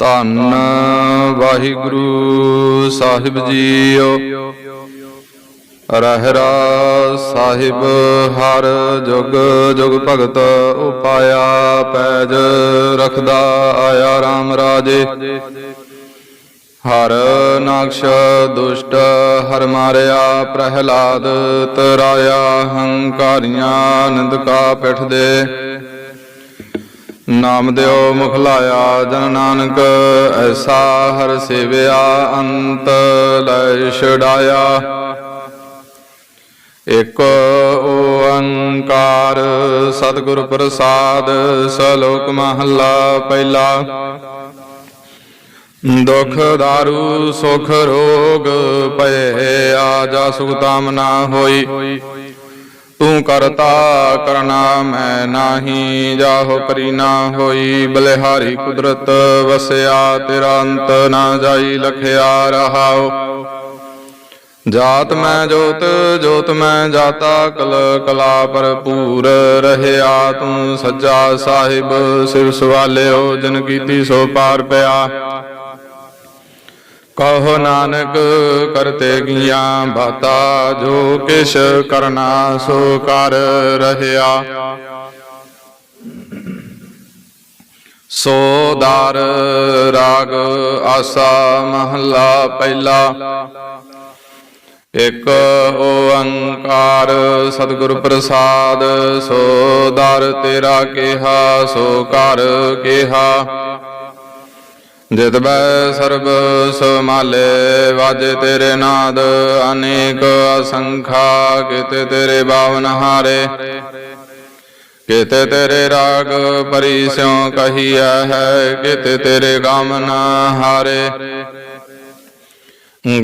ਧੰਨ ਵਾਹਿਗੁਰੂ ਸਾਹਿਬ ਜੀਓ। ਰਹਿਰਾ ਸਾਹਿਬ, ਹਰ ਜੁਗ ਜੁਗ ਭਗਤ ਉਪਾਇਆ ਪੈਜ ਰਖਦਾ ਆਇਆ RAM ਰਾਜੇ। ਹਰ ਨਾਕਸ਼ ਦੁਸ਼ਟ ਹਰ ਮਾਰਿਆ, ਪ੍ਰਹਿਲਾਦ ਤਰਾਇਆ, ਹੰਕਾਰੀਆਂ ਨਿੰਦਕਾ ਪਿਠ ਦੇ। ਨਾਮ ਦਿਓ ਮੁਖ ਲਾਇਆ ਜਨ ਨਾਨਕ, ਐਸਾ ਹਰ ਸੇਵਿਆ, ਅੰਤ ਲੈ ਛਡਾਇਆ। ਇਕ ਓੰਕਾਰ ਸਤਿਗੁਰ ਪ੍ਰਸਾਦ, ਸਲੋਕ ਮਹੱਲਾ ਪਹਿਲਾ। ਦੁਖ ਦਾਰੂ, ਸੁਖ ਰੋਗ ਪਏ ਭਏ ਆਜਾ ਸੁਖਤਾਮ ਨਾ ਹੋਈ। ਤੂੰ ਕਰਤਾ ਕਰਨਾ ਮੈਂ ਨਾਹੀ, ਜਾਹੋ ਕਰੀ ਨਾ ਹੋਈ। ਬਲਿਹਾਰੀ ਕੁਦਰਤ ਵਸਿਆ, ਤੇਰਾ ਅੰਤ ਨਾ ਜਾਈ, ਲਖਿਆ ਰਹਾਓ ਜਾਤ ਮੈਂ ਜੋਤ ਜੋਤ ਮੈਂ ਜਾਤਾ, ਕਲ ਕਲਾ ਭਰਪੂਰ ਰਹਿਆ। ਤੂੰ ਸੱਜਾ ਸਾਹਿਬ ਸਿਰ ਸਵਾਲਿਓ ਜਨ ਕੀਤੀ ਸੋ ਪਾਰ ਪਿਆ। ਕਹੋ ਨਾਨਕ ਕਰਤੇ ਗੀਆਂ ਬਾਤਾ, ਜੋ ਕਿਛ ਕਰਨਾ ਸੋ ਕਰ ਰਹਿਆ। ਸੋ ਦਾਰ ਰਾਗ ਆਸਾ ਮਹੱਲਾ ਪਹਿਲਾ। ਇਕ ਓੰਕਾਰ ਸਤਿਗੁਰ ਪ੍ਰਸਾਦ, ਸੋ ਦਰ ਤੇਰਾ ਕਿਹਾ, ਸੋ ਕਰ ਕਿਹਾ। ਜਿਤ ਬੈ ਸਰਬ ਸਮਾਲੇ, ਵਾਜੇ ਤੇਰੇ ਨਾਦ, ਅਨੇਕ ਅਸੰਖਾ, ਕਿਤੇ ਤੇਰੇ ਬਾਵਨ ਹਾਰੇ। ਕਿਤੇ ਤੇਰੇ ਰਾਗ ਪਰੀ ਸਿਉ ਕਹੀਐ ਹੈ, ਕਿਤੇ ਤੇਰੇ ਗਾਮਨ ਹਾਰੇ।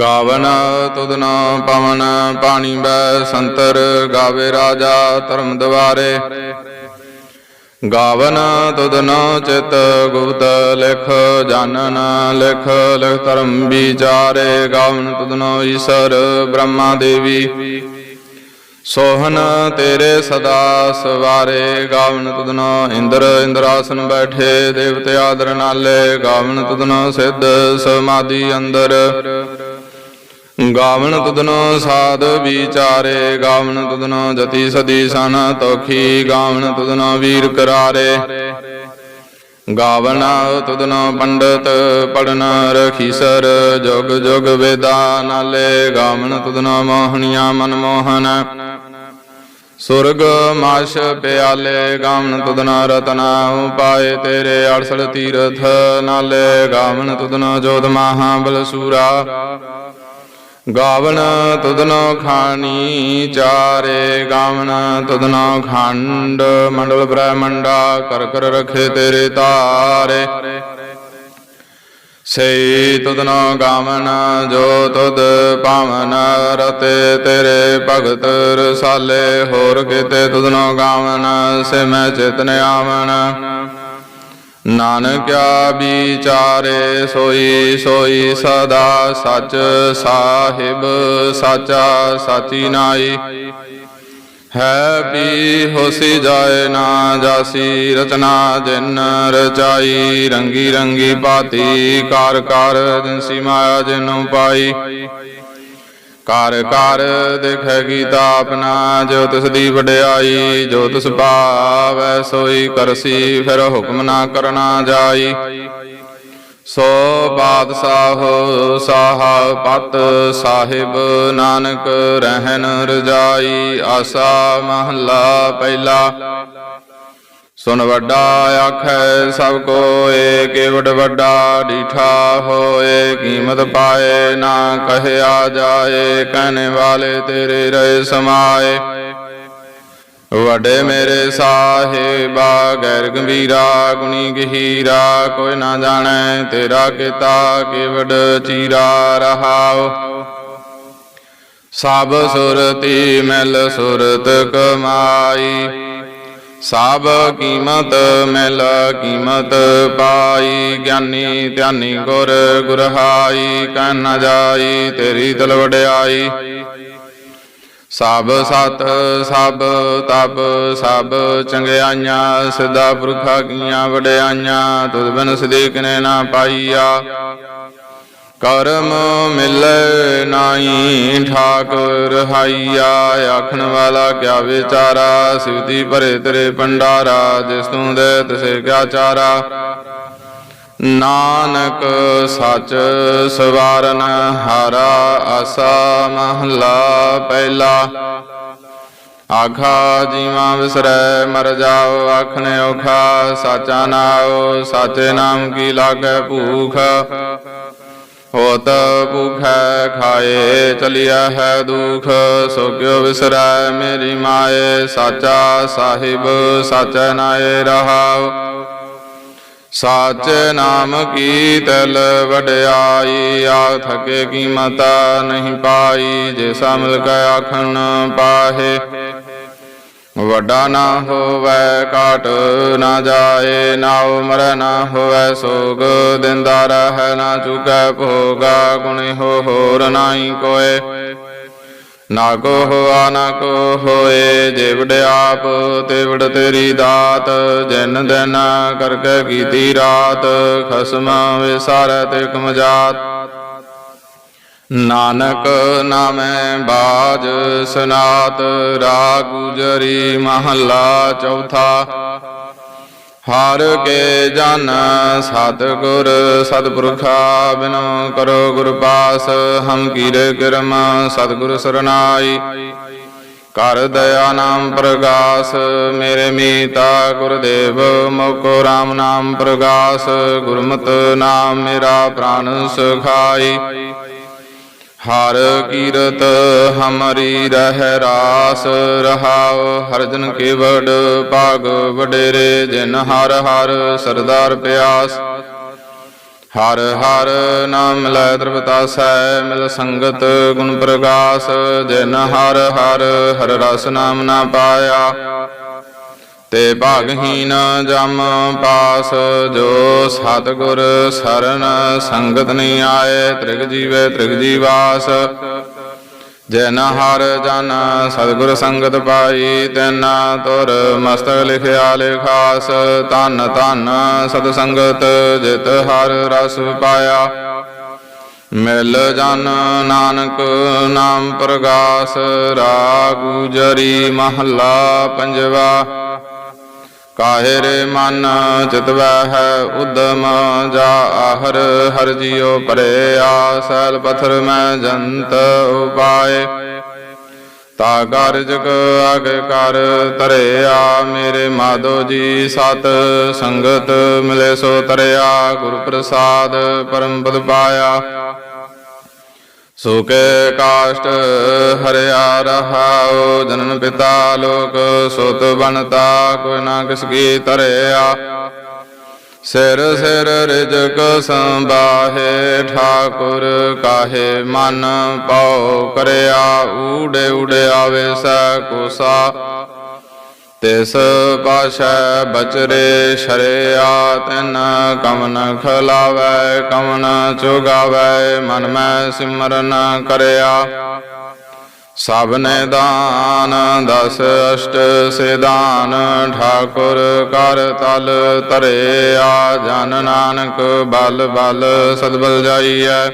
ਗਾਵਨ ਤੁਧਨ ਪਵਨ, ਪਾਣੀ ਬੈ ਸੰਤਰ, ਗਾਵੇ ਰਾਜਾ ਧਰਮ ਦਵਾਰੇ। ਗਾਵਨ ਤੁਧਨ ਚਿਤ ਗੁਪਤ ਲਿਖ, ਜਾਨਨ ਲਿਖ ਲਿਖ ਧਰਮ ਵਿਚਾਰੇ, ਗਾਵਨ ਤੁਧਨ ਈਸ਼ਰ ਬ੍ਰਹਮਾ ਦੇਵੀ। ਸੋਹਨ ਤੇਰੇ ਸਦਾ ਸਵਾਰੇ, ਗਾਵਨ ਤੁਧਨ ਇੰਦਰ, ਇੰਦਰਾਸਨ ਬੈਠੇ, ਦੇਵਤੇ ਆਦਰ ਨਾਲੇ, ਗਾਵਨ ਤੁਧਨ ਸਿੱਧ ਸਮਾਧੀ ਅੰਦਰ। ਗਾਵਨ ਤੁਧਨੋ ਸਾਧ ਵਿਚਾਰੇ ਗਾਵਨ ਤੁਧਨੋ ਜਤੀ ਸਦੀ ਸਨ ਤੋਖੀ ਗਾਵਨ ਤੁਧਨੋ ਵੀਰ ਕਰਾਰੇ। ਗਾਵਨ ਤੁਧਨੋ ਪੰਡਤ ਪੜਨ ਰਖੀਸਰ ਜੁਗ ਜੁਗ ਵੇਦਾ ਨਾਲੇ। ਗਾਵਨ ਤੁਧਨੋ ਮੋਹਣੀਆਂ ਮਨ ਮੋਹਨ। ਸੁਰਗ ਮਾਸ਼ ਪਿਆਲੇ ਗਾਵਨ ਤੁਧਨਾ ਰਤਨਾ ਉਪਾਏ ਤੇਰੇ 68 ਤੀਰਥ ਨਾਲੇ। ਗਾਵਨ ਤੁਧਨੋ ਜੋਤ ਮਹਾ ਬਲਸੂਰਾ ਗਾਵਨ ਤੁਧਨੋ ਖਾਣੀ, ਚਾਰੇ ਗਾਵਨ ਤੁਧਨੋ ਖੰਡ, ਮੰਡਲ ਬ੍ਰਹਮੰਡਾ ਕਰ ਕਰ ਰਖੇ ਤੇਰੇ ਤਾਰੇ। ਸੇ ਤੁਧਨੋ ਗਾਵਨ, ਜੋ ਤੁਧ ਪਾਵਨ, ਰਤੇ ਤੇਰੇ ਭਗਤ ਰਸਾਲੇ। ਹੋਰ ਕਿਤੇ ਤੁਧਨੋ ਗਾਵਨ, ਸੇ ਮੈਂ ਚਿਤਨ ਆਵਨ। ਨਾਨਕਿਆ ਵਿਚਾਰੇ ਸੋਈ ਸੋਈ ਸਦਾ ਸਚ ਸਾਹਿਬ, ਸਾਚਾ ਸਾਚੀ ਨਾਈ। ਹੈ ਵੀ ਹੋਸੀ ਜਾਏ ਨਾ ਜਾਸੀ, ਰਚਨਾ ਜਿਨ ਰਚਾਈ, ਰੰਗੀ ਰੰਗੀ ਪਾਤੀ ਕਾਰ ਕਾਰ ਜਿਨਸੀ ਮਾਇਆ ਜਿਨੂ ਪਾਈ। ਕਰ ਕਰ ਦੇਖੈ ਗੀਤਾ ਆਪਣਾ, ਜੋ ਤਿਸ ਦੀ ਵਡਿਆਈ, ਜੋ ਤਿਸ ਭਾਵੈ ਸੋਈ ਕਰਸੀ, ਫਿਰ ਹੁਕਮ ਨਾ ਕਰਨਾ ਜਾਈ। ਸੋ ਬਾਦਸ਼ਾਹ ਸਾਹ ਪਤ ਸਾਹਿਬ ਨਾਨਕ ਰਹਿਣ ਰਜਾਈ, ਆਸਾ ਮਹੱਲਾ ਪਹਿਲਾ। ਸੁਨ ਵੱਡਾ ਆਖੈ ਸਭ ਕੋਏ ਕੇਵਡ ਵੱਡਾ ਡੀਠਾ ਹੋਏ, ਕੀਮਤ ਪਾਏ ਨਾ ਕਹਿਆ ਜਾਏ, ਕਹਿਣੇ ਵਾਲੇ ਤੇਰੇ ਰਹੇ ਸਮਾਏ। ਵੱਡੇ ਮੇਰੇ ਸਾਹਿਬਾ ਗੈਰ ਗੰਭੀਰਾ, ਗੁਣੀ ਗਹੀਰਾ, ਕੋਈ ਨਾ ਜਾਣੈ ਤੇਰਾ ਕੀਤਾ ਕੇਵਡ ਚੀਰਾ ਰਹਾਉ। ਸਭ ਸੁਰਤੀ ਮਿਲ ਸੁਰਤ ਕਮਾਈ। ਸਭ ਕੀਮਤ ਮਿਲ ਕੀਮਤ ਪਾਈ, ਗਿਆਨੀ ਧਿਆਨੀ ਗੁਰ ਗੁਰਹਾਈ, ਕਹਿ ਨਾ ਜਾਈ ਤੇਰੀ ਤਲ ਵਡਿਆਈ। ਸਭ ਸਤ ਸਭ ਤਪ ਸਭ ਚੰਗਿਆਈਆਂ, ਸਿੱਧਾ ਪੁਰਖਾ ਕੀਆਂ ਵਡਿਆਈਆਂ, ਤੁਧ ਬਿਨ ਸਦੇ ਨੇ ਨਾ ਪਾਈਆ। ਕਰਮ ਮਿਲੇ ਨਾਹੀ ਠਾਕੁਰ ਰਹਾਈਆ ਆਖਣ ਵਾਲਾ ਕਿਆ ਵਿਚਾਰਾ? ਸਿਵਤੀ ਭਰੇ ਤੇਰੇ ਭੰਡਾਰਾ, ਜਿਸ ਤੂੰ ਦੇ ਤਿਸੇ ਕਿਆ ਚਾਰਾ? ਨਾਨਕ ਸਚ ਸਵਾਰਨ ਹਾਰਾ, ਆਸਾ ਮਹਲਾ ਪਹਿਲਾ। ਆਖਾ, ਜੀਵਾਂ ਵਿਸਰੈ, ਮਰ ਜਾਓ, ਆਖਣੇ ਔਖਾ। ਸਾਚਾ ਨਾਉ, ਸਾਚੇ ਨਾਮ ਕੀ ਲਾਗੈ ਭੂਖ? ਹੋਤ ਭੁਖੈ ਖਾਏ ਚਲਿਆ ਹੈ ਦੁਖ ਸੋ ਕਿਉ ਵਿਸਰੈ ਮੇਰੀ ਮਾਏ, ਸਾਚਾ ਸਾਹਿਬ, ਸਚ ਨਾਏ ਰਹਾਉ। ਸਾਚੇ ਨਾਮ ਕੀ ਤਲ ਵਡਿਆਈ, ਆ ਥਕੇ ਕੀਮਤ ਨਹੀਂ ਪਾਈ, ਜੇ ਮਿਲ ਕੇ ਆਖਣ ਪਾਹੇ। ਵੱਡਾ ਨਾ ਹੋਵੇ ਕਾਟ ਨਾ ਜਾਏ, ਨਾਉ ਮਰੈ ਨਾ ਹੋਵੇ, ਸੋਗ ਦਿੰਦਾ ਰਹਿ ਨਾ ਚੁਕੈ ਭੋਗਾ, ਗੁਣੀ ਹੋ ਹੋਰ ਨਾਹੀ ਕੋਏ। ਨਾ ਕੋ ਹੋਆ, ਨਾ ਕੋ ਹੋਏ ਜੇ ਆਪ, ਤਿਵੜ ਤੇਰੀ ਦਾਤ, ਜਨ ਦਿਨ ਕਰਕੇ ਕੀਤੀ ਰਾਤ, ਖਸਮ ਵਿਸਾਰੈ ਤੇ ਕਮਜਾਤ ਨਾਨਕ ਨਾਮੈ ਬਾਜ ਸਨਾਤ ਰਾਗ ਗੁਜਰੀ ਮਹੱਲਾ ਚੌਥਾ। ਹਰ ਕੇ ਜਨ ਸਤਿਗੁਰ ਸਤਪੁਰਖਾ ਬਿਨੋ ਕਰੋ ਗੁਰ ਪਾਸ, ਹਮ ਕੀਰੇ ਕਿਰਮ ਸਤਿਗੁਰ ਸਰਨਾਈ। ਕਰ ਦਇਆ ਨਾਮ ਪ੍ਰਗਾਸ, ਮੇਰੇ ਮੀਤਾ ਗੁਰਦੇਵ, ਮੋਕੋ RAM ਨਾਮ ਪ੍ਰਗਾਸ, ਗੁਰਮਤਿ ਨਾਮ ਮੇਰਾ ਪ੍ਰਾਨ ਸੁਖਾਈ। ਹਰ ਕੀਰਤ ਹਮਰੀ ਰਹਿ ਰਾਸ ਰਹਾਉ, ਹਰ ਜਨ ਕੇ ਵਡ ਭਾਗ ਵਡੇਰੇ, ਜਿਨ ਹਰ ਹਰ ਸਰਦਾਰ ਪਿਆਸ। ਹਰ ਹਰ ਨਾਮ ਲੈ ਦਰਬਤਾਸੈ ਮਿਲ ਸੰਗਤ ਗੁਣ ਪ੍ਰਗਾਸ, ਜਿਨ ਹਰ ਹਰ ਹਰ ਰਸ ਨਾਮ ਨਾ ਪਾਇਆ। ਤੇ ਭਾਗਹੀਨ ਜਮ ਪਾਸ, ਜੋ ਸਤਿਗੁਰ ਸਰਨ ਸੰਗਤ ਨਹੀਂ ਆਏ, ਤ੍ਰਿਗ ਜੀਵੇ ਤ੍ਰਿਗ ਜੀਵਾਸ ਜਨ ਹਰ ਜਨ ਸਤਿਗੁਰ ਸੰਗਤ ਪਾਈ, ਤੈਨਾ ਤੁਰ ਮਸਤਕ ਲਿਖਿਆ ਲਿਖਾਸ। ਧੰਨ ਧੰਨ ਸਤ ਸੰਗਤ, ਜਿਤ ਹਰ ਰਸ ਪਾਇਆ। ਮਿਲ ਜਨ ਨਾਨਕ ਨਾਮ ਪ੍ਰਗਾਸ, ਰਾਗੂ ਜਰੀ ਮਹੱਲਾ ਪੰਜਵਾ। ਕਾਹੇ ਮਨ ਚਿਤਵੈ ਹੈ ਉਦਮ ਜਾ ਆਹਰ ਹਰ ਜਿਉ ਪਰੇ ਆਸਲ ਪਥਰ ਮੈਂ ਜੰਤ ਉਪਾਏ। ਤਾ ਕਾਰਜ ਆਗੇ ਕਰ ਤਰਿਆ ਮੇਰੇ ਮਾਧੋ ਜੀ ਸਤ ਸੰਗਤ ਮਿਲੇ ਸੋ ਤਰਿਆ ਗੁਰ ਪ੍ਰਸਾਦ ਪਰਮ ਪਦ ਪਾਇਆ। ਸੁਕੇ ਕਾਸ਼ਟ ਹਰਿਆ ਰਹਾਉ, ਜਨਨ ਪਿਤਾ ਲੋਕ ਸੁਤ ਬਨਤਾ ਕੋਈ ਨਾ ਕਿਸ ਕੀ ਤਰਿਆ ਸਿਰ ਸਿਰ ਰਿਜਕ ਸੰਬਾਹੇ ਠਾਕੁਰ ਕਾਹੇ ਮਨ ਪਾਉ ਕਰਿਆ, ਊੜੇ ਊੜੇ ਆਵੇ ਸੈ ਕੋਸਾ। ਤਿਸ ਪਾਸ਼ੈ ਬਚਰੇ ਸ਼ਰਿਆ, ਤਿਨ ਕਮਨ ਖਲਾਵੈ, ਕਮਨ ਚੁਗਾਵੈ, ਮਨ ਮੈਂ ਸਿਮਰਨ ਕਰਿਆ। ਸਭ ਨੇ ਦਾਨ, ਦਸ ਅਸ਼ਟ ਸਿਦਾਨ ਠਾਕੁਰ ਕਰ ਤਲ ਤਰੇ ਆ ਜਨ ਨਾਨਕ ਬਲ ਬਲ ਸਦਬਲ ਜਾਈਐ।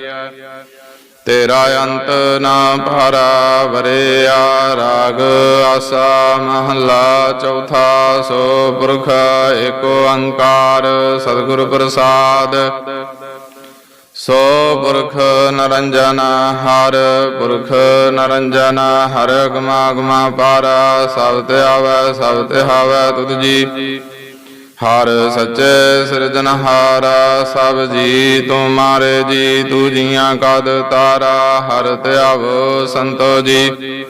ਤੇਰਾ ਅੰਤ ਨਾ ਭਾਰਾ ਵਰਿਆ ਰਾਗ ਆਸਾ ਮਹੱਲਾ ਚੌਥਾ ਸੋ ਪੁਰਖ ਏਕ ਓੰਕਾਰ ਸਤਿਗੁਰ ਪ੍ਰਸਾਦ। ਸੋ ਪੁਰਖ ਨਰੰਜਨ ਹਰ, ਪੁਰਖ ਨਰੰਜਨ ਹਰ ਗਮਾ ਗਮਾ ਪਾਰਾ, ਸਭ ਤੇ ਆਵੈ, ਸਭ ਤੇ ਹਾਵੈ ਤੁਧ ਜੀ। ਹਰ ਸੱਚੇ ਸਿਰਜਨਹਾਰਾ ਸਭ ਜੀ ਤੁਮਾਰੇ ਜੀ ਤੂ ਜੀਆਂ ਕਦ ਤਾਰਾ, ਹਰ ਧਿਆਵ ਸੰਤੋ ਜੀ।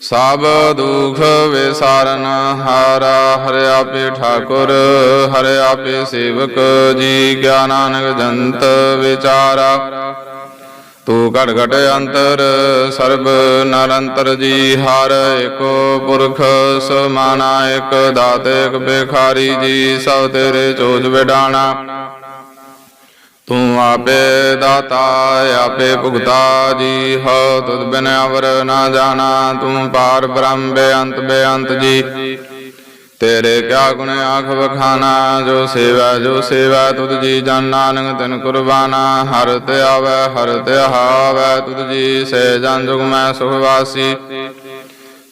ਸਭ ਦੁਖ ਵਿਸਾਰਨ ਹਾਰਾ, ਹਰਿ ਆਪੇ ਠਾਕੁਰ, ਹਰਿ ਆਪੇ ਸੇਵਕ ਜੀ, ਗਿਆਨ ਨਾਨਕ ਜੰਤ ਵਿਚਾਰਾ। ਤੂੰ ਘਟ ਘਟ ਅੰਤਰ ਸਰਬ ਨਰੰਤਰ ਜੀ ਹਰ ਏਕੋ ਪੁਰਖ ਸਮਾਨਾ ਏਕ ਦਾਤ ਇਕ ਬੇਖਾਰੀ ਜੀ, ਸਭ ਤੇਰੇ ਚੋਜ ਵਿਡਾਣਾ। ਤੂੰ ਆਪੇ ਦਾਤਾ, ਆਪੇ ਭੁਗਤਾ ਜੀ, ਹੋ ਤੁਧ ਬਿਨ ਅਵਰ ਨਾ ਜਾਣਾ। ਤੂੰ ਪਾਰ ਬ੍ਰਹਮ ਬੇਅੰਤ ਬੇਅੰਤ ਜੀ। ਤੇਰੇ ਕਿਆ ਗੁਣ ਆਖ ਵਖਾਨਾ, ਜੋ ਸੇਵਾ ਜੋ ਸੇਵਾ, ਤੁਧ ਜੀ ਜਨ ਨਾਨਕ, ਤਿਨ ਕੁਰਬਾਨਾ। ਹਰ ਤੇ ਆਵੈ, ਹਰ ਤੇ ਹਾਵੈ, ਤੁਧ ਜੀ ਸੇ ਜਨ ਜੁਗ ਮੈਂ ਸੁਖ ਵਾਸੀ।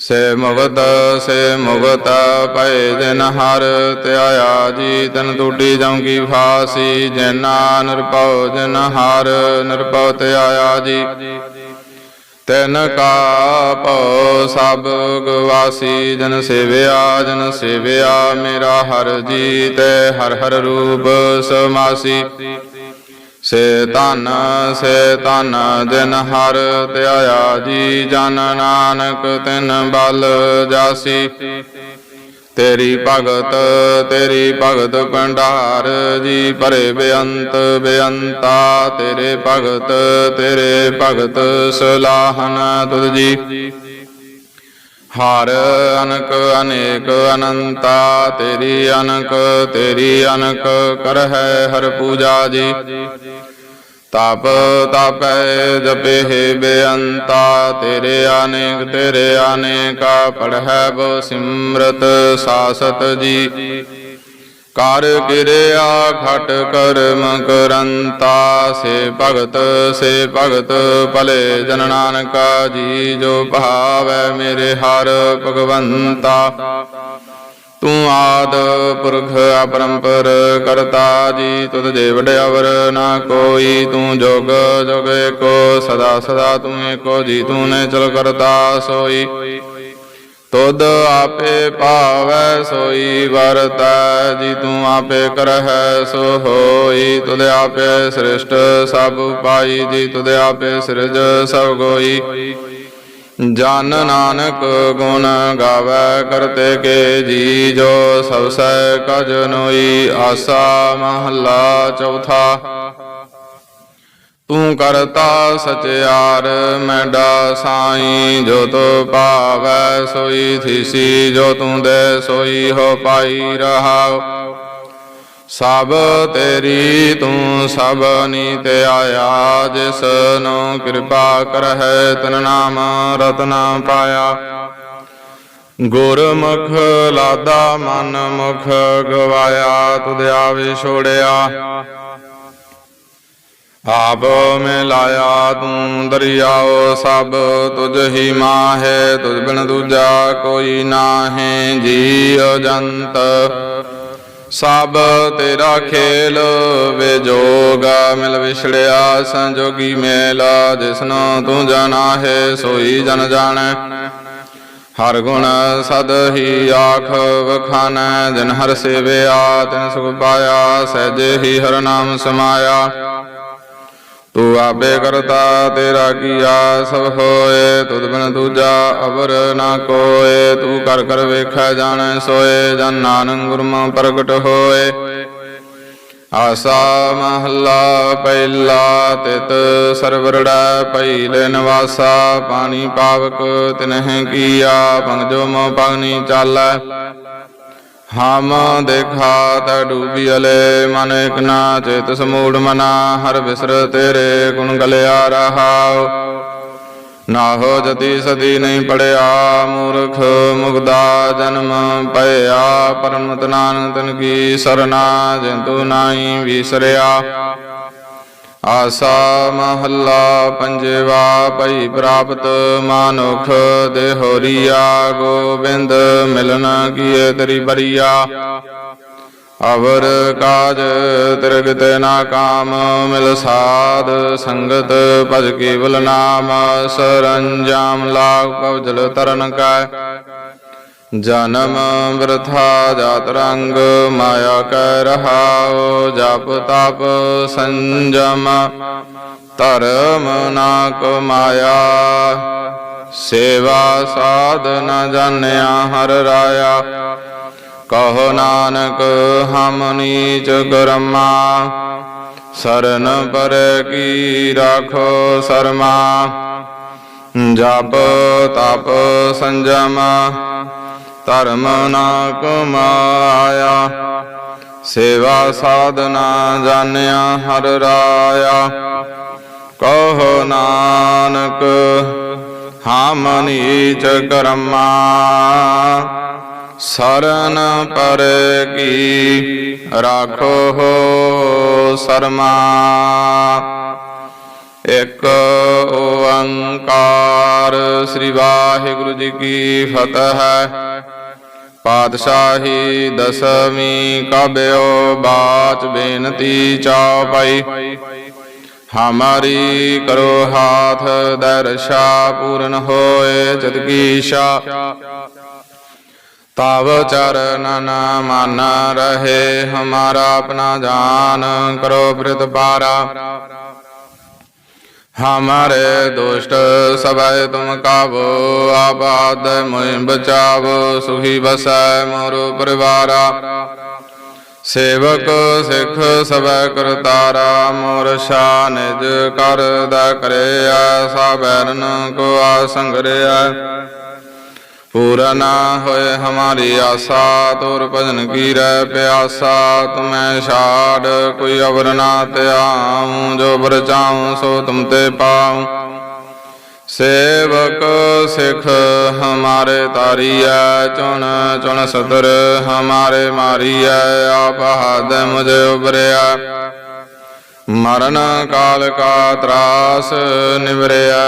ਸੇ ਮੁਗਤ ਸੇ ਮੁਗਤ ਪਏ ਜਿਨ ਹਰ ਧਿਆਇਆ ਜੀ, ਤਨ ਟੂਟੀ ਜਮ ਫਾਸੀ। ਜਿਨਾ ਨਿਰਭਉ, ਜਿਨ ਹਰ ਨਿਰਭਉ ਧਿਆਇਆ ਜੀ। ਤਿਨ ਕਾ ਭਉ ਸਭ ਗਵਾਸੀ ਜਨ ਸੇਵਿਆ ਜਨ ਸੇਵਿਆ ਮੇਰਾ ਹਰ ਜੀ ਤੇ ਹਰ ਹਰ ਰੂਪ ਸਮਾਸੀ। ਸੇ ਤਨ ਸੇ ਤਨ ਜਨ ਹਰ ਧਿਆਇਆ ਜੀ, ਜਨ ਨਾਨਕ ਤਿਨ ਬਲ ਜਾਸੀ। ਤੇਰੀ ਭਗਤ ਤੇਰੀ ਭਗਤ ਭੰਡਾਰ ਜੀ, ਭਰੇ ਬੇਅੰਤ ਬੇਅੰਤਾ, ਤੇਰੇ ਭਗਤ ਤੇਰੇ ਭਗਤ ਸਲਾਹਨ ਤੁਧ ਜੀ। ਹਰ ਅਨਕ ਅਨੇਕ ਅਨੰਤਾ, ਤੇਰੀ ਅਨਕ ਤੇਰੀ ਅਨਕ ਕਰ ਹੈ ਹਰ ਪੂਜਾ ਜੀ। ਤਪ ਤਪੈ ਜਪੇ ਬੇਅੰਤਾ, ਤੇਰੇ ਅਨੇਕ, ਤੇਰੇ ਅਨੇਕਾ ਪੜ੍ਹੈ ਬੋ ਸਿਮਰਤ ਸਾਸਤ ਜੀ। ਕਰ ਕਿਰਿਆ ਖਟ ਕਰਮ ਕਰੰਤਾ, ਸੇ ਭਗਤ ਸੇ ਭਗਤ ਭਲੇ ਜਨ ਨਾਨਕਾ ਜੀ, ਜੋ ਭਾਵੈ ਮੇਰੇ ਹਰ ਭਗਵੰਤਾ। ਤੂੰ ਆਦ ਪੁਰਖ ਅਪਰੰਪਰ ਕਰਤਾ ਜੀ, ਤੁਧ ਦੇ ਵਡਿਆਵਰ ਨਾ ਕੋਈ। ਤੂੰ ਜੋਗ ਜੋਗ ਏਕੋ, ਸਦਾ ਸਦਾ ਤੂੰ ਏਕੋ, ਜੀ ਤੂੰ ਨੇ ਚਲ ਕਰਤਾ ਸੋਈ। ਤੁਧ ਆਪੇ ਭਾਵੈ ਸੋਈ, ਵਰਤੈ ਜੀ ਤੂੰ ਆਪੇ ਕਰਹਿ ਸੋ ਹੋਈ। ਤੁਧ ਆਪੇ ਸ੍ਰਿਸ਼ਟ ਸਭ ਪਾਈ ਜੀ, ਤੁਧ ਆਪੇ ਸਿਰਜ ਸਭ ਗੋਈ। ਜਨ ਨਾਨਕ ਗੁਣ ਗਾਵੇ ਕਰਤੇ ਕੇ ਜੀ, ਜੋ ਸਭ ਸੈ ਕਜ ਨੋਈ, ਆਸਾ ਮਹੱਲਾ ਚੌਥਾ। ਤੂੰ ਕਰਤਾ ਸਚਿਆਰ ਮੈਡਾ ਸਾਈ, ਜੋ ਤੋ ਭਾਵੈ ਸੋਈ ਥੀਸੀ, ਜੋ ਤੂੰ ਦੇ ਸੋਈ ਹੋ ਪਾਈ ਰਹਾਉ ਸਭ ਤੇਰੀ ਤੂੰ ਸਭ ਨੀਤ ਆਇਆ, ਜਿਸ ਨੂੰ ਕਿਰਪਾ ਕਰਹਿ ਤਨ ਨਾਮ ਰਤਨਾ ਪਾਇਆ। ਗੁਰਮੁਖ ਲਾਦਾ ਮਨ ਮੁਖ ਗਵਾਇਆ, ਤੁਧ ਆਵੇ ਛੋੜਿਆ। ਆਪ ਮੈਂ ਲਾਇਆ ਤੂੰ ਦਰਿਆਓ ਸਭ, ਤੁਝ ਹੀ ਮਾਹੇ, ਤੁਝ ਬਿਨ ਦੂਜਾ ਕੋਈ ਨਾਹੀਂ ਜੀਉ ਜੰਤ। ਸਭ ਤੇਰਾ ਖੇਲ ਵਿਜੋਗ ਮਿਲ ਵਿਛੜਿਆ ਸੰਜੋਗੀ ਮੇਲਾ, ਜਿਸਨੂੰ ਤੂੰ ਜਾਣਾ ਹੈ, ਸੋਈ ਜਨ ਜਾਣੈ। ਹਰ ਗੁਣ ਸਦ ਹੀ ਆਖ ਵਖਾਨੈ, ਜਨ ਹਰ ਸੇਵਿਆ ਤਿਨ ਸੁਖ ਪਾਇਆ, ਸਹਿਜੇ ਹੀ ਹਰ ਨਾਮ ਸਮਾਇਆ। ਤੂੰ ਆਪੇ ਕਰਤਾ, ਤੇਰਾ ਕੀਆ ਸਭ ਹੋਏ? ਤੁਧ ਬਿਨ ਦੂਜਾ ਅਵਰ ਨਾ ਕੋਏ। ਤੂੰ ਕਰ ਕਰ ਵੇਖੈ, ਜਾਣੈ, ਸੋਏ। ਜਨ ਨਾਨਕ ਗੁਰਮੁ ਪ੍ਰਗਟ ਹੋਏ। ਆਸਾ ਮਹੱਲਾ ਪਹਿਲਾ, ਤਿਤ ਸਰਵਰੜਾ ਲੈ ਨਿਵਾਸਾ। ਪਾਣੀ ਪਾਵਕ ਤਿਨਹਿ ਕੀਆ ਪੰਗਜੋ ਮੋ ਪਗਨੀ ਚਾਲੈ। ਹਮ ਦੇਖਾ ਤਾ ਡੂਬੀਲੇ ਮਨ ਇਕ ਨਾ ਚੇਤ ਸਮੂੜ ਮਨਾ, ਹਰ ਬਿਸਰ ਤੇਰੇ ਗੁਣ ਗਲਿਆ ਰਹਾਉ। ਨਾ ਜਤੀ ਸਦੀ ਨਹੀਂ ਪੜਿਆ, ਮੂਰਖ ਮੁਗਦਾ ਜਨਮ ਭਇਆ, ਪਰਮਤ ਨਾਨਕ ਤਨ ਕੀ ਸਰਨਾ, ਜਿੰਤੂ ਨਾਹੀ ਵਿਸਰਿਆ। ਆਸਾ ਮਹੱਲਾ ਪੰਜਵਾ ਭਈ ਪ੍ਰਾਪਤ ਮਾਨੁਖ ਦੇਹੋਰੀਆ ਗੋਬਿੰਦ ਮਿਲਨ ਕੀਏ ਤੇਰੀ ਬਰੀਆ ਅਵਰ ਕਾਜ ਤਿਰਗਤ ਨਾ ਕਾਮ ਮਿਲ ਸਾਧ ਸੰਗਤ ਭਜ ਕੇਵਲ ਨਾਮ, ਸਰੰਜਾਮ ਲਾਗ ਪਵਜਲ ਤਰਨ ਕੈ। ਜਨਮ ਵਰਥਾ ਜਾਤ ਰੰਗ ਮਾਇਆ ਕੈ ਰਹਾਉ, ਜਪ ਤਪ ਸੰਜਮ। ਧਰਮ ਨਾ ਕਮਾਇਆ ਸੇਵਾ ਸਾਧ ਨ ਜਾਣਿਆ ਹਰ ਰਾਇਆ। ਕਹੋ ਨਾਨਕ, ਹਮ ਨੀਚ ਕਰਮਾ ਸਰਨ ਪਰ ਕੀ ਰਾਖੋ ਸਰਮਾ। ਜਪ ਤਪ ਸੰਜਮ ਧਰਮ ਨਾ ਕਮਾਇਆ। ਸੇਵਾ ਸਾਧਨਾ ਜਾਣਿਆ ਹਰ ਰਾਇਆ। ਕਹੋ ਨਾਨਕ, ਹਮ ਨੀਚ ਕਰਮਾ। ਸਰਨ ਪਰ ਕੀ ਰਾਖੋ ਹੋ ਸਰਮਾ। ਇਕ ਓੰਕਾਰ ਸ੍ਰੀ ਵਾਹਿਗੁਰੂ ਜੀ ਕੀ ਫਤਿਹ। ਪਾਤਸ਼ਾਹੀ ਦਸਵੀਂ ਕਬਿਓ ਬਾਚ ਬੇਨਤੀ ਚਾਪਾਈ ਹਮਾਰੀ ਕਰੋ ਹਾਥ ਦਰਸ਼ਾ, ਪੂਰਨ ਹੋਏ ਜਦ ਕੀ ਇਛਾ ਤਵ ਚਰਨ ਮਨ ਰਹੇ, ਹਮਾਰਾ ਆਪਣਾ ਜਾਨ ਕਰੋ ਪ੍ਰਤਪਾਰਾ। ਹਮਾਰੇ ਦੁਸ਼ਟ ਸਭੈ ਤੁਮ ਕਾਬੋ ਆਬਾਦ ਮੋਇ ਬਚਾਵੋ ਸੁਖੀ ਬਸੈ ਮੋਰ ਪਰਿਵਾਰਾ ਸੇਵਕ ਸਿੱਖ ਸਭੈ ਕਰਤਾਰਾ ਮੋਰ ਸ਼ਾ ਨਿਜ ਕਰਦਾ ਕਰਿਆ ਸਾ ਕੋ ਆ ਸੰਗਰਿਆ ਪੂਰਨ ਹੋਏ ਹਮਾਰੀ ਆਸਾ, ਤੋਰ ਭਜਨ ਕੀ ਰਹਿ ਪਿਆਸਾ, ਤੁਮੈ ਛਾੜ ਕੋਈ ਅਵਰ ਨਾ ਧਿਆਉ, ਜੋ ਬਰ ਸੋ ਤੁਮ ਤੇ ਪਾਉ। ਸੇਵਕ ਸਿੱਖ ਹਮਾਰੇ ਤਾਰੀਐ, ਚੁਣ ਚੁਣ ਸਤਰ ਹਮਾਰੇ ਮਾਰੀਐ, ਆਪ ਹਦ ਮੁਝ ਉਬਰਿਆ ਮਰਨ ਕਾਲ ਕਾ ਤਰਾਸ ਨਿਵਰਿਆ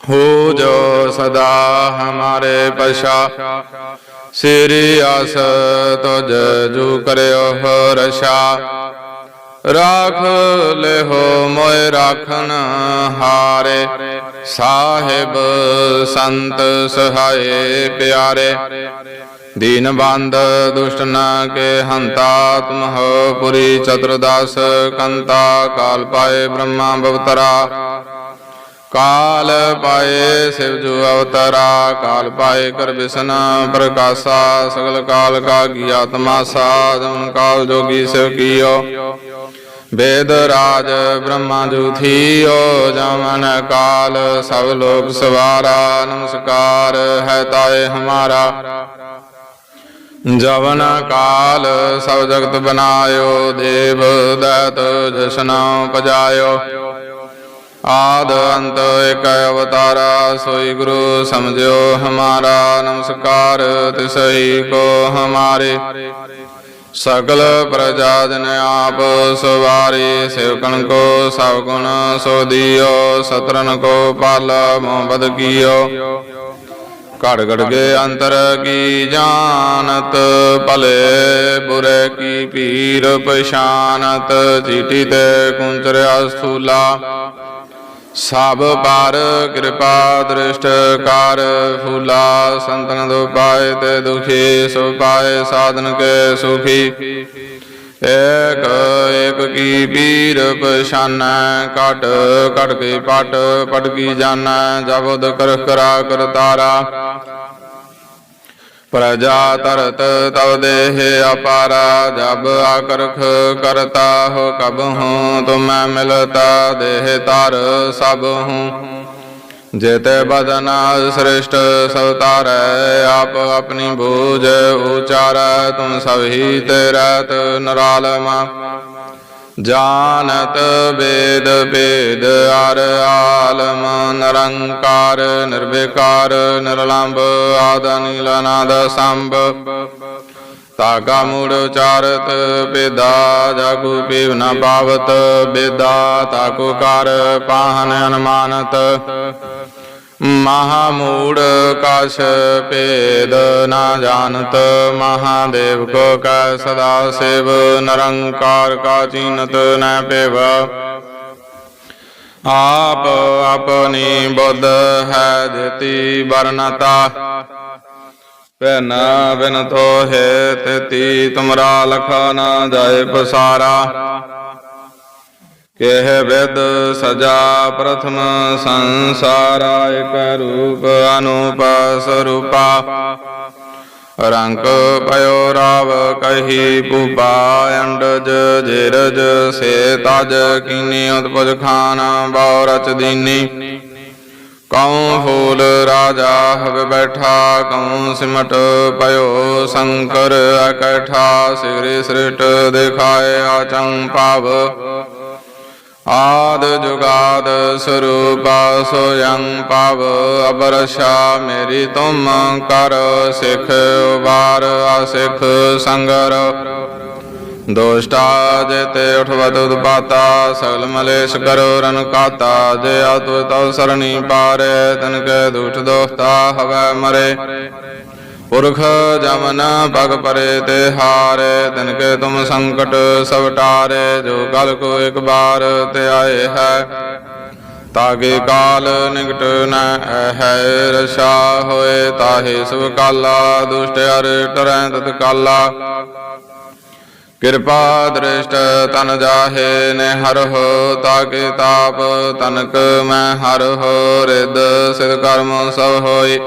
ਹੋ ਜੋ ਸਦਾ ਹਮਾਰੇ ਪਸ਼ਾ ਸਿਰਿ ਆਸ ਤੁਜ ਜੂ ਕਰਿਓ ਰਸਾ ਰਾਖ ਲਿਹੋ ਮੋਇ ਰਾਖਨ ਹਾਰੇ। ਸਾਹਿਬ ਸੰਤ ਸਹਾਏ ਪਿਆਰੇ। ਦੀਨ ਬੰਦ ਦੁਸ਼ਟ ਨਾ ਕੇ ਹੰਤਾ ਤੁਮ ਹੋ ਪੁਰੀ ਚਤੁਰਦਾਸ ਕੰਤਾ ਕਾਲ ਪਾਏ ਬ੍ਰਹਮਾ ਬਵਤਰਾ। ਕਾਲ ਪਾਏ ਸਿਵ ਜੋ ਅਵਤਰਾ, ਕਾਲ ਪਾਏ ਕਰ ਬਿਸਨ, ਪ੍ਰਕਾਸ਼ਾ, ਸਗਲ ਕਾਲ ਕਾ ਗਿਆ ਤਮਾਸਾ ਜਮ ਕਾਲ ਜੋਗੀ ਸਿਵ ਕੀਓ। ਵੇਦ ਰਾਜ ਬ੍ਰਹਮਾ ਜੂ ਜਮਨ ਕਾਲ ਸਭ ਲੋਕ ਸਵਾਰਾ, ਨਮਸਕਾਰ ਹੈ ਤਾਏ ਹਮਾਰਾ। ਜਵਨ ਕਾਲ ਸਭ ਜਗਤ ਬਨਾਇਓ, ਦੇਵ ਦੈਤ ਜਸਨਾ ਪਜਾਇਓ ਆਦ ਅੰਤ ਇਕ ਅਵਤਾਰਾ, ਸੋਈ ਗੁਰੂ ਸਮਝਿਓ ਹਮਾਰਾ, ਨਮਸਕਾਰ ਤਿਸਈ ਕੋ ਹਮਾਰੇ। ਸਗਲ ਪ੍ਰਜਾ ਜਨ ਆਪ ਸਵਾਰੀ, ਸੇਵਕਨ ਕੋ ਸਭ ਗੁਣ ਸੋ ਦਿਓ ਸਤਰਨ ਕੋ ਪਾਲ ਮੁਹੰਮਦ ਕੀਓ। ਘੜ ਘੜ ਕੇ ਅੰਤਰ ਕੀ ਜਾਣਤ, ਭਲੇ ਬੁਰੇ ਕੀ ਪੀਰ ਪਛਾਨਤ ਚੀਟੀ ਤੇ ਕੁੰਚਰਿਆ ਸਥੂਲਾ ਸਭ ਪਰ ਕਿਰਪਾ ਦ੍ਰਿਸ਼ਟ ਕਰ, ਫੂਲਾ ਸੰਤਨ ਦੋ ਪਾਏ ਤੇ ਦੁਖੀ, ਸੋ ਪਾਏ ਸਾਧਨ ਕੇ ਸੁਖੀ। ਏਕ ਏਕ ਕੀ ਪੀਰ ਪਛਾਨੈ ਕਟ ਕਟ ਕੇ ਪਟ ਪਟ ਕੀ ਜਾਣੈ ਜਬਦ ਕਰ ਕਰਾ ਕਰਤਾਰਾ। ਪ੍ਰਜਾ ਤਰਤ ਤਵ ਦੇਹ ਅਪਾਰਾ, ਜਬ ਆਕਰਖ ਕਰਤਾ ਹੋ ਕਬ ਹੂੰ, ਤੁਮੈ ਮਿਲਤਾ ਦੇਹ ਤਰ ਸਭ ਹੂੰ। ਜੇਤੇ ਬਦਨਾ ਸ੍ਰਿਸ਼ਟ ਸਭ ਤਾਰੈ ਆਪ ਆਪਣੀ ਬੂਝ ਉਚਾਰੈ, ਤੁਮ ਸਭ ਹੀ ਤੇ ਰਹਿਤ ਨਰਾਲਮਾ। ਜਾਣਤ ਵੇਦ ਵੇਦ ਅਰ ਆਲਮ, ਨਿਰੰਕਾਰ, ਨਿਰਵਿਕਾਰ, ਨਿਰਲੰਭ, ਆਦ ਨੀਲ ਅਨਾਦ ਸੰਭ। ਤਾਗਾ ਮੂੜ ਉਚਾਰਤ, ਬੇਦਾ ਜਾਗੂ ਪੀਵ ਨ ਪਾਵਤ, ਬੇਦਾ ਤਾਕੂ ਕਰ ਪਾਹਨ ਅਨਮਾਨਤ। ਮਹਾਮੂੜ ਕਛ ਭੇਦ ਨਾ ਜਾਣਤ, ਮਹਾਦੇਵ ਕੋ ਕੈ ਸਦਾ ਸੇਵ, ਨਿਰੰਕਾਰ ਕਾ ਚੀਨਤ ਨ ਪੇਵ ਆਪ ਆਪਣੀ ਬੁੱਧ ਹੈ ਦਿੱਤੀ ਵਰਨਤਾ ਪੈਨਾ ਬਿਨ ਤੋਹੇ ਤਿਤੀ ਤੁਮਰਾ ਲਖਾ ਨਾ ਜਾਏ ਪਸਾਰਾ। ਕਿਹ ਵਿਦ ਸਜਾ ਪ੍ਰਥਮ ਸੰਸਾਰਾ ਇਕ ਰੂਪ ਅਨੂਪ ਸਰੂਪਾ। ਰੰਗ ਪਇਓ ਰਾਵ ਕਹੀ ਪੂਪਾ ਅੰਡਜ ਜੇਰਜ, ਸੇ ਤਜ ਕੀਨੀ ਉਤਪਜ ਖਾਨ ਬਉ ਰਚ ਦੀਨੀ। ਕਉ ਫੂਲ ਰਾਜਾ ਹਵ ਬੈਠਾ, ਕਉ ਸਿਮਟ ਪਇਓ ਸ਼ੰਕਰ ਅਕਠਾ ਸਿਗਰੇ ਸ੍ਰਿਟ ਦਿਖਾਏ ਆਚੰ ਪਾਵ ਆਦ ਜੁਗਾਦ ਸਰੂਪਾ ਸੋਯੰ ਪਵ ਅਬਰਸ਼ਾ, ਮੇਰੀ ਤੁਮ ਕਰ ਸਿਖ ਉਬਾਰ, ਅਸਿਖ ਸੰਗਰ। ਦੋਸ਼ਟਾ ਜੇਤੇ ਉਠਵਤ ਉਦਪਾਤਾ, ਸਗਲ ਮਲੇਸ਼ ਕਰੋ ਰਨ ਕਾਤਾ, ਜੇ ਆਤੁ ਤਉ ਸਰਣੀ ਪਾਰੇ, ਤਨ ਕੇ ਦੁਸ਼ਟ ਦੋਖਤਾ ਹਵੈ ਮਰੇ। ਪੁਰਖ ਜਮਨ ਪਗ ਪਰੇ ਤੇ ਹਾਰੇ ਤਿਨ ਕੇ ਤੁਮ ਸੰਕਟ ਸਭ ਟਾਰੇ, ਜੋ ਕਲ ਕੋ ਇੱਕ ਬਾਰ ਤੇ ਆਏ ਹੈ। ਤਾਗੇ ਕਾਲ ਨਿਕਟ ਨ ਹੈ ਰਸ਼ਾ ਹੋਏ ਤਾਹੇ ਸਭ ਕਾਲਾ, ਦੁਸ਼ਟ ਅਰ ਟਰੈ ਤਤ ਕਾਲਾ। ਕਿਰਪਾ ਦ੍ਰਿਸ਼ਟ ਤਨ ਜਾਹੇ ਨੇ ਹਰ ਹੋ ਤਾਕੇ ਤਾਪ ਤਨਕ ਮੈਂ ਹਰ ਹੋ ਰਿਦ ਸਿਧ ਕਰਮ ਸਭ ਹੋਈ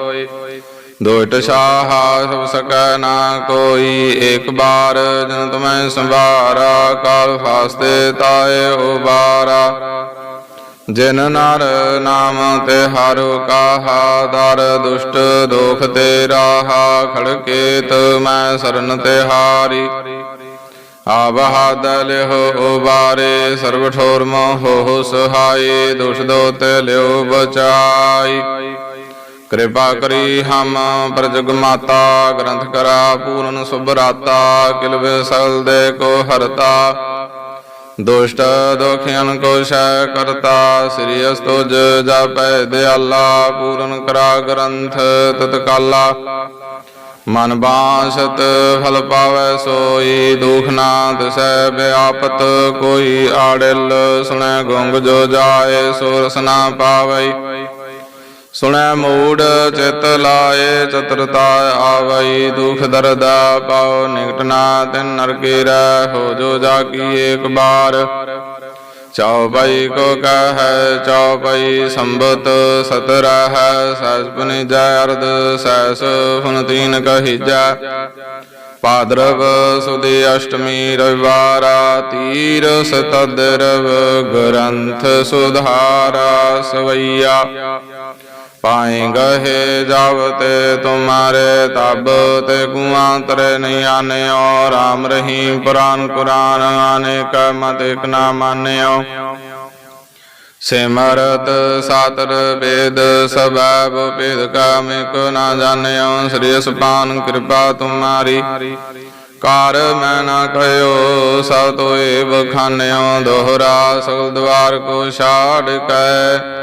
ਦੋਇਟ ਸਾਹਾ ਸਭ ਸਕੈ ਨਾ ਕੋਈ ਏਕ ਬਾਰ, ਜਨ ਤੁਮੈ ਸੰਭਾਰਾ, ਕਾਲ ਫਾਸਤੇ ਤਾਏ ਉਬਾਰਾ। ਜਿਨ ਨਰ ਨਾਮ ਤੇ ਹਰਿ ਕਾਹਾ, ਦਰ ਦੁਸ਼ਟ ਦੋਖ ਤੇ ਰਾਹਾ, ਖੜਕੇਤ ਮੈਂ ਸਰਨ ਤੇ ਹਾਰੀ। ਆਬਹਾਦ ਲਿਹੁ ਉਬਾਰੇ, ਸਰਬ ਠੋਰ ਮੋਹ ਸਹਾਈ ਦੁਸ਼ ਦੋਤ ਲਿਓ ਬਚਾਈ। ਕਿਰਪਾ ਕਰੀ ਹਮ ਪ੍ਰਜਗ ਮਾਤਾ, ਗ੍ਰੰਥ ਕਰਾ, ਪੂਰਨ ਸੁਭਰਾਤਾ ਕਿਲਵੇ ਸਗਲ ਦੇ ਕੋ ਹਰਤਾ। ਦੁਸ਼ਟ ਦੋਖਿਆਨ ਕੋ ਸ਼ੈ ਕਰਤਾ, ਸ੍ਰੀ ਅਸਤੁਜ ਜਾਪੈ ਦਿਆਲਾ, ਪੂਰਨ ਕਰਾ ਗ੍ਰੰਥ ਤਤਕਾਲਾ। ਮਨ ਬਾਸਤ ਫਲ ਪਾਵੈ ਸੋਈ, ਦੁਖ ਨਾ ਦਸੈ ਬਿਆਪਤ ਕੋਈ ਆੜਿਲ ਸੁਣੈ ਗੁੰਗ ਜੋ ਜਾਏ ਸੋ ਰਸਨਾ ਪਾਵੈ। ਸੁਣੈ ਮੂੜ, ਚਿਤ ਲਾਏ, ਚਤਰਤਾ ਆਵਈ, ਦੁਖ ਦਰਦ ਪਾਉ ਨਿਕਟਨਾ ਤਿਨ ਨਰਕੇ ਰਹਿ ਹੋ ਜੋ ਜਾ ਕੀ ਏਕ ਬਾਰ। ਚੌਪਈ ਕੋ ਕਹੈ ਚੌਪਈ ਸੰਬਤ ਸਤ ਰਹਿ, ਸਹਿਜ ਪੁਨਿ ਜੈ ਅਰਧ ਸਹਿਸ ਹੁਨ ਤੀਨ ਕਹੀਜੈ। ਭਾਦਰਵ ਸੁਦੀ ਅਸ਼ਟਮੀ ਰਵਿਵਾਰਾ ਤੀਰ ਸਤਦ ਗ੍ਰੰਥ ਸੁਧਾਰਾ, ਸਵਈਆ। ਪਾਏ ਗਏ ਜਬ ਤੁਮਾਰੇ ਤਬ ਤੇ ਕੁਆਂਤਰੇ ਨਹੀਂ ਆਨਿਓ। ਰਾਮ ਰਹੀਮ ਪੁਰਾਨ ਕੁਰਾਨ, ਅਨੇਕ ਮਤ ਇਕ ਨਾ ਮਾਨਿਓ। ਸਿਮਰਤ, ਸਾਤਰ, ਵੇਦ ਸਬਬ ਭੇਦ ਕਾ ਮਿਕ ਨਾ ਜਾਣਿਓ। ਸ੍ਰੀ ਸੁਪਾਨ ਕਿਰਪਾ ਤੁਮਾਰੀ। ਕਾਰ ਮੈਂ ਨਾ ਕਹਿਓ ਸਭ ਤੋਏ ਬਖਾਨਿਓ ਦੋਹਰਾ ਸਗਲ ਦਵਾਰ ਕੋ ਛਾੜ ਕੈ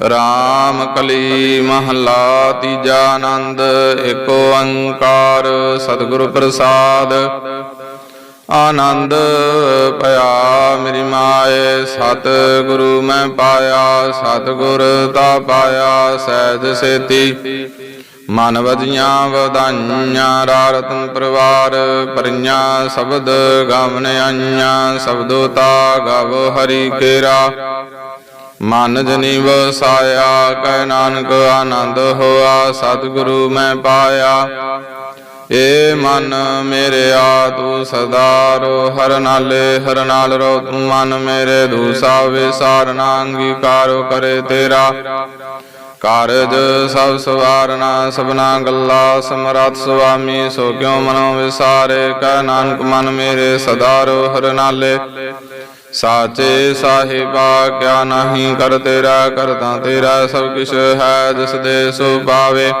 ਰਾਮ ਕਲੀ ਮਹਲਾ ਤੀਜਾ ਆਨੰਦ ਏਕ ਓੰਕਾਰ ਸਤਿਗੁਰ ਪ੍ਰਸਾਦ। ਆਨੰਦ ਪਿਆ ਮੇਰੀ ਮਾਏ ਸਤ ਗੁਰੂ ਮੈਂ ਪਾਇਆ ਸਤ ਗੁਰ ਤਾ ਪਾਇਆ, ਸਹਿਜ ਸੇਤੀ। ਮਨ ਵਜੀਆਂ ਵਧਾਈਆਂ ਰਾਰਤਨ ਪਰਵਾਰ, ਪਰੀਆਂ ਸ਼ਬਦ ਗਾਵਨ ਆਈਆਂ, ਸ਼ਬਦੋ ਤਾ ਗਾਵੋ ਹਰੀ ਕੇਰਾ ਮਨ ਜਨੀ ਵਸਾਇਆ ਕਹਿ ਨਾਨਕ ਆਨੰਦ ਹੋਆ, ਸਤਿਗੁਰੂ ਮੈਂ ਪਾਇਆ। ਏ ਮਨ ਮੇਰੇ ਆ ਤੂੰ ਸਦਾ ਰੋ, ਹਰ ਨਾਲੇ ਹਰ ਨਾਲ ਰੋ, ਤੂੰ ਮਨ ਮੇਰੇ ਦੂਸਾ ਵਿਸਾਰਨਾ ਅੰਗੀਕਾਰੋ ਕਰੇ ਤੇਰਾ। ਕਾਰਜ ਸਭ ਸਵਾਰਨਾ, ਸਭਨਾ ਗੱਲਾ, ਸਮਰੱਥ ਸੁਆਮੀ, ਸੋ ਕਿਉ ਮਨੋ ਵਿਸਾਰੇ? ਕਹਿ ਨਾਨਕ ਮਨ ਮੇਰੇ ਸਦਾ ਰੋ, ਹਰ ਨਾਲੇ ਸਾਚੇ ਸਾਹਿਬਾ ਕਿਆ ਨਹੀਂ ਕਰ ਤੇਰਾ ਕਰਤਾ ਤੇਰਾ ਸਭ ਕਿਛ ਹੈ, ਜਿਸ ਦੇ ਸੋ ਪਾਵੇ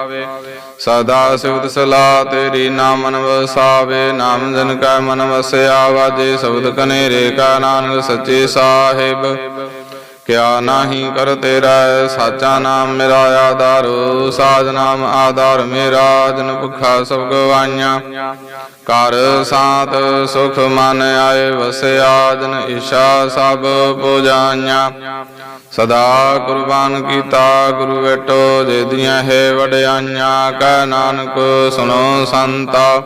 ਸਦਾ ਸਿਵਤ ਸਲਾ ਤੇਰੀ ਨਾਮ ਮਨ ਵਸਾਵੇ, ਨਾਮ ਜਨ ਕੈ ਮਨ ਵਸਿਆ, ਵਾਜੇ ਸ਼ਬਦ ਕਨੇਰੇ ਕਾ ਨਾਨਕ ਸੱਚੇ ਸਾਹਿਬ। ਕਿਆ ਨਾਹੀ ਕਰ ਤੇਰਾ ਸਾਚਾ ਨਾਮ ਮੇਰਾ ਆਧਾਰ ਸਾਜ ਨਾਮ ਆਧਾਰ ਮੇਰਾ, ਜਨ ਭੁਖਾ ਸਭ ਗਵਾਈਆਂ। ਕਰ ਸਾਤ ਸੁਖ ਮਨ ਆਏ, ਵਸਿਆ ਜਨ ਈਸ਼ਾ ਸਭ ਪੁਜਾਈਆਂ। ਸਦਾ ਕੁਰਬਾਨ ਕੀਤਾ ਗੁਰੂ ਵੇਟੋ ਜੇ ਦੀਆਂ ਹੈ ਵਡਿਆਈਆਂ, ਕਹਿ ਨਾਨਕ ਸੁਣੋ ਸੰਤਾ।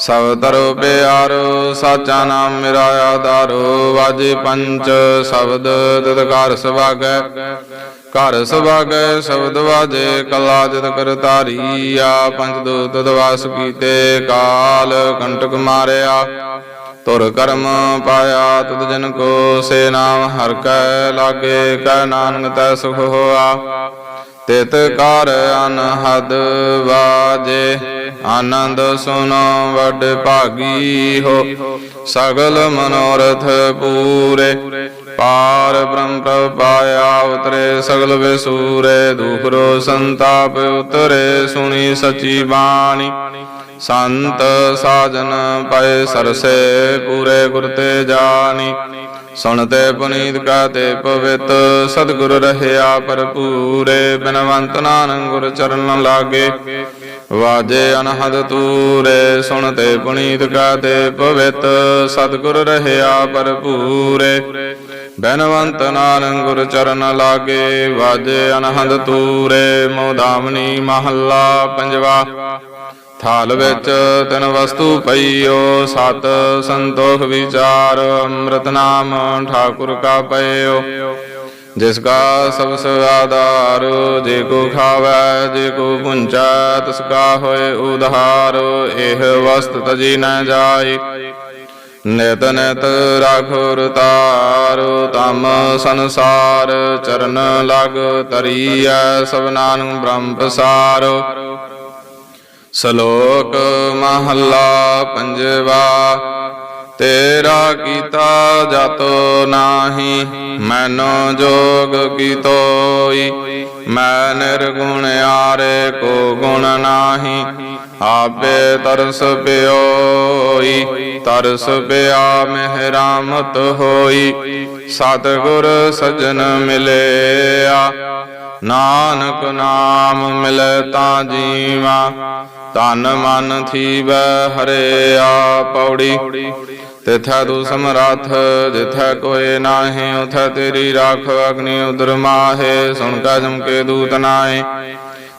ਸਭ ਤਰੋ ਪਿਆਰੋ, ਸਾਚਾ ਨਾਮ ਮੇਰਾ ਆਧਾਰੋ ਵਾਜੇ ਪੰਚ ਸ਼ਬਦ ਤਿਤ ਘਰ ਸੁਭਾਗੈ। ਘਰ ਸੁਭਾਗੈ, ਸ਼ਬਦ ਵਾਜੇ, ਕਲਾ ਜਤ ਕਰਤਾਰੀ। ਆ ਪੰਜ ਦੂਤ ਦਵਾਸ ਕੀਤੇ, ਕਾਲ ਕੰਟਕ ਮਾਰਿਆ। ਤੁਰ ਕਰਮ ਪਾਇਆ ਤੁਧ ਜਨ ਕੋ, ਸੇ ਨਾਮ ਹਰ ਕੈ ਲਾਗੇ, ਕੈ ਨਾਨਕ ਤੈ ਸੁਖ ਹੋਆ। ਤਿਤ ਕਰ ਅਨਹਦ ਵਾਜੇ, ਆਨੰਦ ਸੁਨੋ ਵੱਡ ਭਾਗੀ ਹੋ। ਸਗਲ ਮਨੋਰਥ ਪੂਰੇ, ਪਾਰ ਬ੍ਰਹਮ ਪ੍ਰਭ ਉਤਰੇ, ਸਗਲ ਵਿਸੂਰੇ ਦੁਖਰੋ ਸੰਤਾਪ ਉਤਰੇ, ਸੁਣੀ ਸਚੀ ਬਾਣੀ। ਸੰਤ ਸਾਜਨ ਪਏ ਸਰਸੇ, ਪੂਰੇ ਗੁਰ ਤੇ ਜਾਣੀ। ਸੁਣਤੇ ਪੁਨੀਤ ਕਹਤੇ ਪਵਿੱਤ ਸਤਿਗੁਰ ਰਹਿਆ ਭਰਪੂਰੇ, ਬਿਨਵੰਤ ਨਾਨਕ ਗੁਰ ਚਰਨ ਲਾਗੇ। ਵਾਜੇ ਅਨਹਦ ਤੂਰੇ ਸੁਣਤੇ ਪੁਨੀਤ ਕਾਤੇ ਪਵਿੱਤ ਸਤਿਗੁਰ ਰਹਿਆ ਭਰਪੂਰੇ, ਬੈਨਵੰਤ ਨਾਨਕ ਗੁਰ ਚਰਨ ਲਾਗੇ। ਵਾਜੇ ਅਨਹਦ ਤੂਰੇ ਮੋਦਾਮਨੀ ਮਹੱਲਾ ਪੰਜਵਾ। ਥਾਲ ਵਿੱਚ ਤਿਨ ਵਸਤੂ ਪਈਓ, ਸਤ ਸੰਤੋਖ ਵਿਚਾਰ, ਅੰਮ੍ਰਿਤ ਨਾਮ ਠਾਕੁਰ ਕਾ ਪਈਓ ਜਿਸ ਕਾ ਸਭ ਸਵਾਦਾਰ ਜੇ ਕੋ ਖਾਵੈ, ਜੇ ਕੋ ਪੁੰਚੈ, ਤਿਸ ਕਾ ਹੋਏ ਉਧਾਰ, ਇਹ ਵਸਤ ਤਜੀ ਨ ਜਾਏ। ਨਿਤ ਨਿਤ ਰਾਖੁਰ ਤਾਰੋ ਤਮ ਸੰਸਾਰ, ਚਰਨ ਲਗ ਤਰੀਐ ਨੂੰ ਬ੍ਰਹਮ ਪਸਾਰੋ। ਸ਼ਲੋਕ ਮਹੱਲਾ ਪੰਜਵਾ, ਤੇਰਾ ਕੀਤਾ ਜਾਤੋ ਨਾਹੀ, ਮੈਨੋ ਜੋਗ ਕੀਤੋਈ, ਮੈਂ ਨਿਰਗੁਣ ਆਰੇ ਕੋ ਗੁਣ ਨਾਹੀ, ਆਪੇ ਤਰਸ ਪਿਓਈ, ਤਰਸ ਪਿਆ ਮਹਿਰਾਮਤ ਹੋਈ, ਸਤਿਗੁਰ ਸਜਣ ਮਿਲਿਆ ਨਾਨਕ ਨਾਮ ਮਿਲੈ ਤਾਂ ਜੀਵਾ ਤਨ ਮਨ ਥੀਵੈ ਹਰਿਆ ਪੌੜੀ ਤਿਥੈ ਤੂ ਸਮਰੱਥ ਜਿਥੈ ਕੋਏ ਨਾਹੀ, ਉਥੈ ਤੇਰੀ ਰਾਖ ਅਗਨੀ ਉਦਰ ਮਾਹੇ, ਸੁਣ ਕੈ ਜਮਕੇ ਦੂਤ ਨਾਏ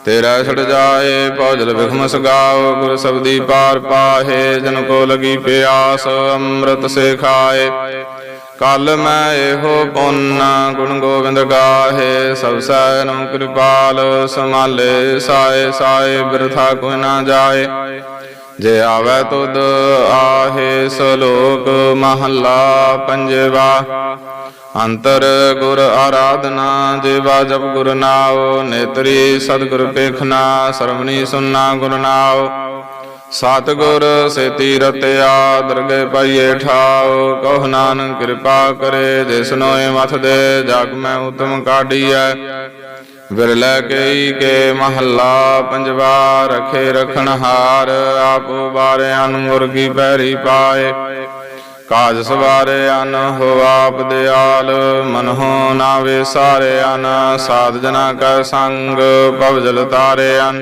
ਤੇਰਾ ਛੜ ਜਾਏ, ਭੌਜਲ ਵਿਖਮ ਸਗਾਓ, ਗੁਰ ਸਬਦੀ ਪਾਰ ਪਾਹੇ, ਜਨ ਕੋ ਲਗੀ ਪਿਆਸ, ਅੰਮ੍ਰਿਤ ਸੇ ਖਾਏ ਕਲ ਮੈਂ ਇਹੋ ਪੁੰਨ, ਗੁਣ ਗੋਬਿੰਦ ਗਾਹੇ, ਸਭ ਸੈ ਨਮ ਕਿਰਪਾਲ ਸਮਾਲੇ ਸਾਏ ਸਾਏ ਬਿਰਥਾ ਕੋਈ ਨਾ ਜਾਏ। ਜੇ ਆਵੈ ਤੁਧ ਆਹੇ ਸਲੋਕ ਮਹੱਲਾ ਪੰਜਵਾ, ਅੰਤਰ ਗੁਰ ਆਰਾਧਨਾ, ਜੀਵਾ ਜਪ ਗੁਰ ਨਾਉ, ਨੇਤਰੀ ਸਤਿਗੁਰ ਪੇਖਣਾ ਸਰਵਣੀ ਸੁਨਣਾ ਗੁਰ ਨਾਉ। ਸਤਿਗੁਰ ਸੇਤੀ ਰਤਿਆ ਦਰਗੇ ਪਾਈਏ ਠਾਉ, ਕਹੁ ਨਾਨਕ ਕਿਰਪਾ ਕਰੇ ਜਿਸਨੋਏ ਮਥ ਦੇ ਜਗ ਮੈਂ ਉਤਮ ਕਾਢੀਐ। ਵਿਰਲੇ ਕਈ ਕੇ ਮਹੱਲਾ ਪੰਜਵਾ ਰਖੇ ਰਖਣ ਹਾਰ, ਆਪ ਬਾਰੇ ਅਨ ਮੁਰਗੀ ਪੈਰੀ ਪਾਏ। ਕਾਜ ਸਵਾਰੇ ਅਨ ਹੋ ਆਪ ਦਿਆਲ ਮਨਹੁ ਨਾ ਵੇ ਸਾਰੇ ਅਨ, ਸਾਧ ਜਨਾ ਕੈ ਸੰਗ ਭਵਜਲ ਤਾਰੇ ਅਨ।